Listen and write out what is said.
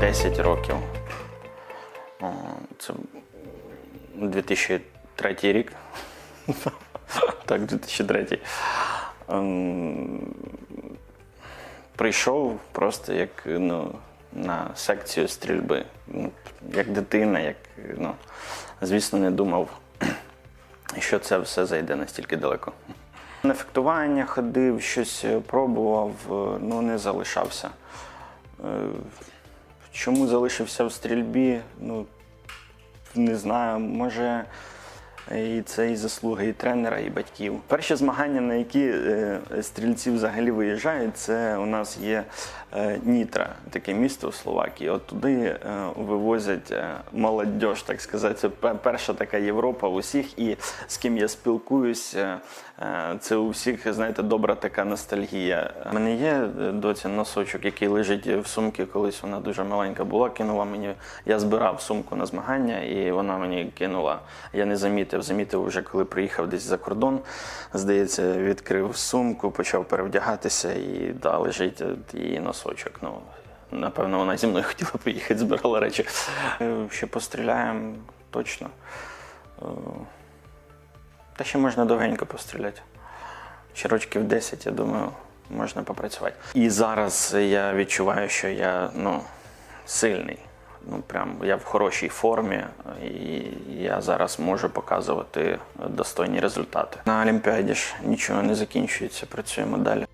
10 років. Це 2003 рік. Так, 2003. Ем, Прийшов просто як ну, на секцію стрільби. Ну, Як дитина, як, ну, звісно, не думав, що це все зайде настільки далеко. На фехтування ходив, щось пробував, е, ну не залишався. Е, Чому залишився в стрільбі? Ну, не знаю, може. І це і заслуги і тренера, і батьків. Перші змагання, на які е, стрільці взагалі виїжджають, це у нас є е, Нітра, таке місто у Словакії. От туди е, вивозять молодь, так сказати. Це перша така Європа у всіх. І з ким я спілкуюсь, це у всіх, знаєте, добра така ностальгія. У мене є доця носочок, який лежить в сумці. Колись вона дуже маленька була, кинула мені. Я збирав сумку на змагання, і вона мені кинула. Я не замітив, замітив вже коли приїхав десь за кордон. Здається, відкрив сумку, почав перевдягатися і да, лежить її носочок. Ну, напевно, вона зі мною хотіла поїхати, збирала речі. Ще постріляємо точно. Е, Та ще можна довгенько постріляти. Ще рочків 10, я думаю, можна попрацювати. І зараз я відчуваю, що я ну, сильний. Ну, прям я в хорошій формі, і я зараз можу показувати достойні результати. На Олімпіаді ж нічого не закінчується, працюємо далі.